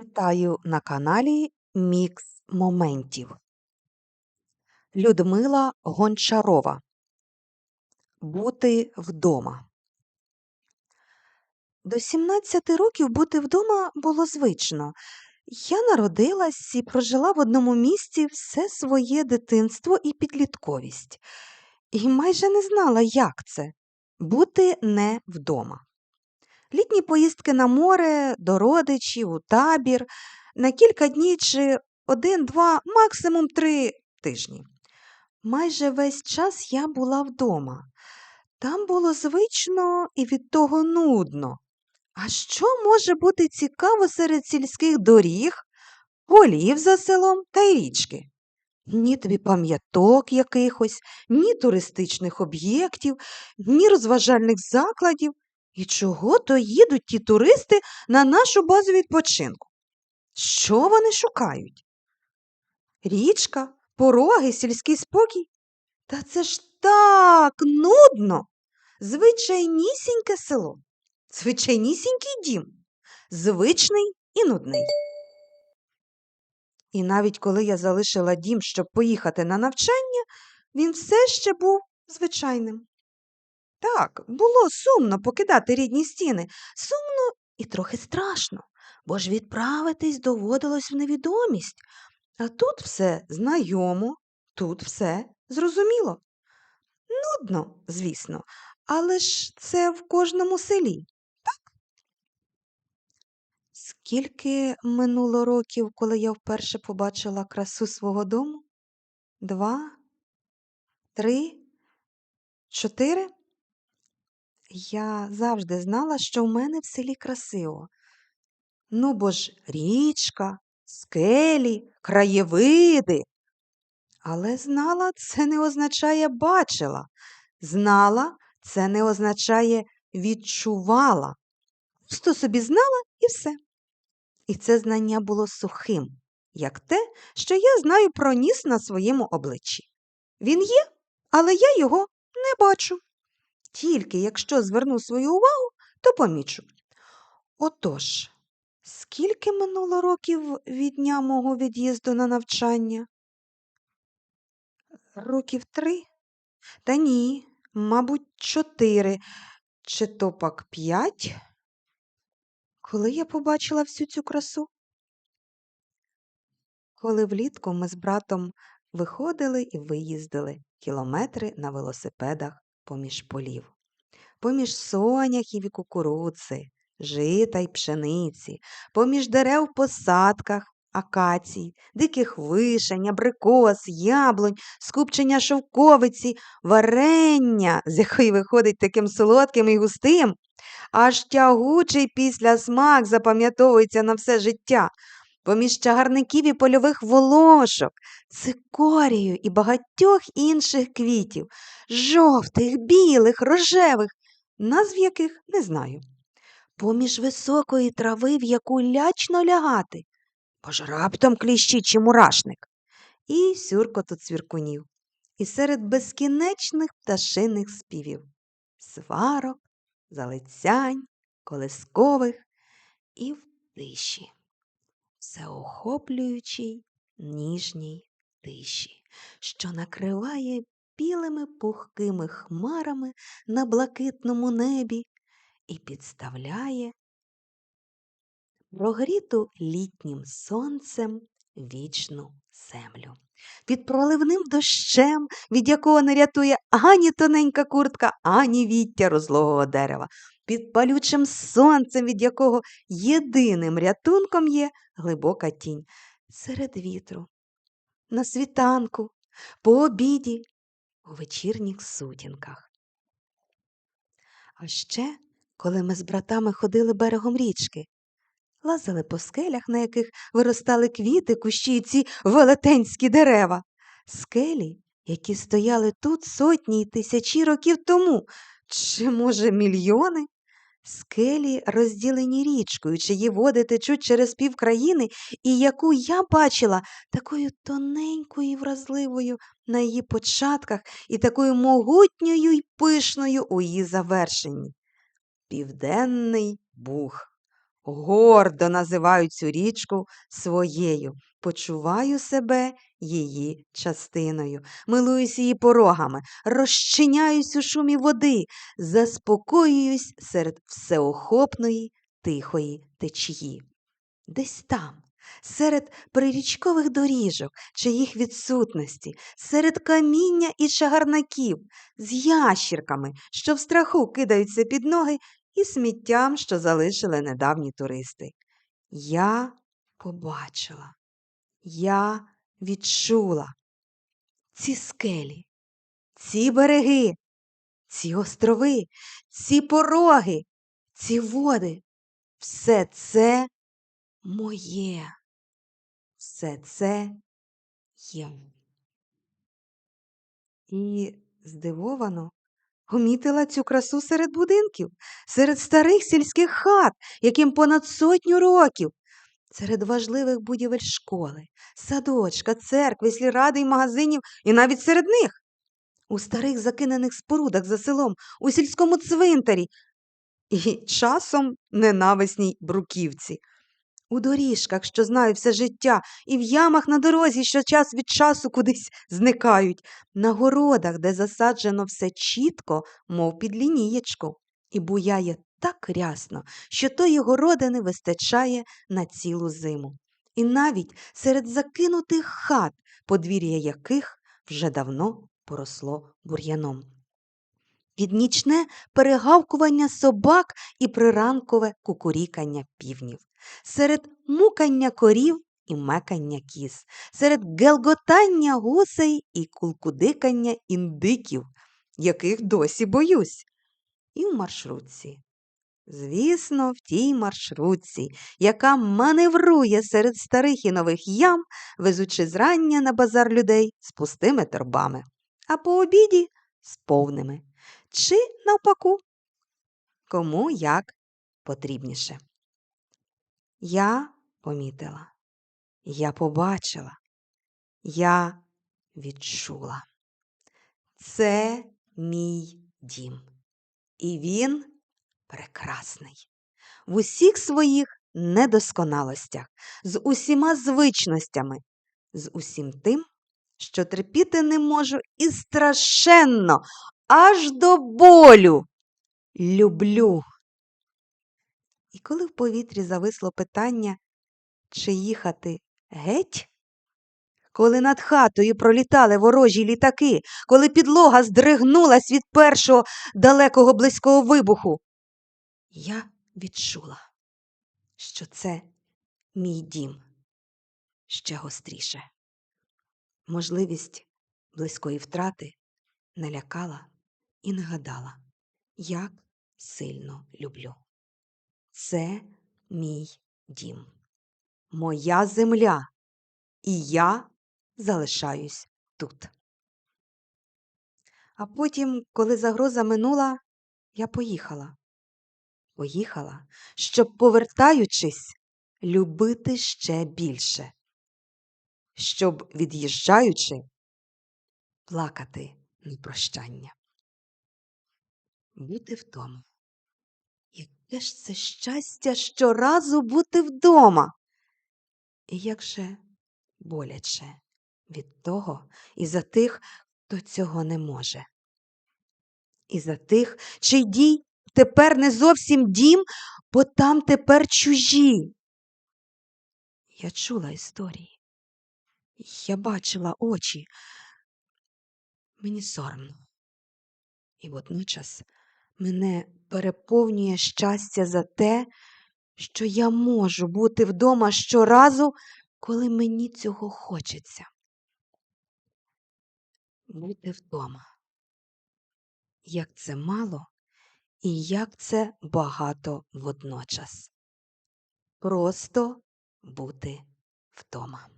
Вітаю на каналі Мікс Моментів. Людмила Гончарова. Бути вдома. До 17 років бути вдома було звично. Я народилась і прожила в одному місці все своє дитинство і підлітковість, і майже не знала, як це бути не вдома. Літні поїздки на море, до родичів, у табір, на кілька днів чи один-два, максимум три тижні. Майже весь час я була вдома. Там було звично і від того нудно. А що може бути цікаво серед сільських доріг, полів за селом та й річки? Ні тобі пам'яток якихось, ні туристичних об'єктів, ні розважальних закладів. І чого то їдуть ті туристи на нашу базу відпочинку? Що вони шукають? Річка, пороги, сільський спокій? Та це ж так нудно. Звичайнісіньке село, звичайнісінький дім, звичний і нудний. І навіть коли я залишила дім, щоб поїхати на навчання, він все ще був звичайним. Так, було сумно покидати рідні стіни, сумно і трохи страшно, бо ж відправитись доводилось в невідомість. А тут все знайомо, тут все зрозуміло. Нудно, звісно, але ж це в кожному селі, так? Скільки минуло років, коли я вперше побачила красу свого дому? Два, три, чотири? Я завжди знала, що в мене в селі красиво. Ну, бо ж річка, скелі, краєвиди. Але знала, це не означає бачила. Знала, це не означає відчувала. Просто собі знала і все. І це знання було сухим, як те, що я знаю про ніс на своєму обличчі. Він є, але я його не бачу. Тільки якщо зверну свою увагу, то помічу. Отож, скільки минуло років від дня мого від'їзду на навчання? Років три? Та ні, мабуть, чотири, чи то пак п'ять. Коли я побачила всю цю красу? Коли влітку ми з братом виходили і виїздили кілометри на велосипедах поміж полів, поміж соняхів і кукурудзи, жита й пшениці, поміж дерев посадках, акацій, диких вишень, абрикос, яблунь, скупчення шовковиці, варення, з якої виходить таким солодким і густим, аж тягучий після смак запам'ятовується на все життя. Поміж чагарників і польових волошок, цикорію і багатьох інших квітів, жовтих, білих, рожевих, назв яких не знаю. Поміж високої трави, в яку лячно лягати, бо ж раптом кліщі чи мурашник, і сюркоту цвіркунів, і серед безкінечних пташиних співів, сварок, залицянь, колискових і в тиші, всеохоплюючій ніжній тиші, що накриває білими пухкими хмарами на блакитному небі і підставляє прогріту літнім сонцем вічну землю. Під проливним дощем, від якого не рятує ані тоненька куртка, ані віття розлогого дерева, під палючим сонцем, від якого єдиним рятунком є глибока тінь, серед вітру, на світанку, по обіді, у вечірніх сутінках. А ще, коли ми з братами ходили берегом річки, лазили по скелях, на яких виростали квіти, кущі і ці велетенські дерева, скелі, які стояли тут сотні й тисячі років тому, чи, може, мільйони. Скелі, розділені річкою, чиї води течуть через півкраїни, і яку я бачила такою тоненькою і вразливою на її початках і такою могутньою й пишною у її завершенні. Південний Буг, гордо називаю цю річку своєю, почуваю себе її частиною, милуюсь її порогами, розчиняюсь у шумі води, заспокоююсь серед всеохопної тихої течії. Десь там, серед прирічкових доріжок чи їх відсутності, серед каміння і чагарників, з ящірками, що в страху кидаються під ноги, і сміттям, що залишили недавні туристи. Я побачила, я відчула ці скелі, ці береги, ці острови, ці пороги, ці води. Все це моє. Все це я. І здивовано помітила цю красу серед будинків, серед старих сільських хат, яким понад сотню років, серед важливих будівель школи, садочка, церкви, сільради й магазинів, і навіть серед них, у старих закинених спорудах за селом, у сільському цвинтарі і часом ненависній бруківці. У доріжках, що знаю все життя, і в ямах на дорозі, що час від часу кудись зникають, на городах, де засаджено все чітко, мов під лінієчку, і буяє так рясно, що тої городини вистачає на цілу зиму. І навіть серед закинутих хат, подвір'я яких вже давно поросло бур'яном. Під нічне перегавкування собак і приранкове кукурікання півнів. Серед мукання корів і мекання кіз, серед гелготання гусей і кулкудикання індиків, яких досі боюсь, і в маршрутці. Звісно, в тій маршрутці, яка маневрує серед старих і нових ям, везучи зрання на базар людей з пустими торбами, а по обіді з повними, чи навпаку, кому як потрібніше. Я помітила, я побачила, я відчула. Це мій дім. І він прекрасний. В усіх своїх недосконалостях, з усіма звичностями, з усім тим, що терпіти не можу і страшенно, аж до болю. Люблю. І коли в повітрі зависло питання, чи їхати геть? Коли над хатою пролітали ворожі літаки, коли підлога здригнулась від першого далекого близького вибуху, я відчула, що це мій дім ще гостріше. Можливість близької втрати налякала і нагадала, як сильно люблю. Це мій дім, моя земля, і я залишаюсь тут. А потім, коли загроза минула, я поїхала. Поїхала, щоб, повертаючись, любити ще більше, щоб, від'їжджаючи, плакати на прощання. Бути вдома. Яке ж це щастя щоразу бути вдома? І як же боляче від того і за тих, хто цього не може. І за тих, чий дій тепер не зовсім дім, бо там тепер чужі. Я чула історії, я бачила очі. Мені соромно. І водночас мене переповнює щастя за те, що я можу бути вдома щоразу, коли мені цього хочеться. Бути вдома. Як це мало і як це багато водночас. Просто бути вдома.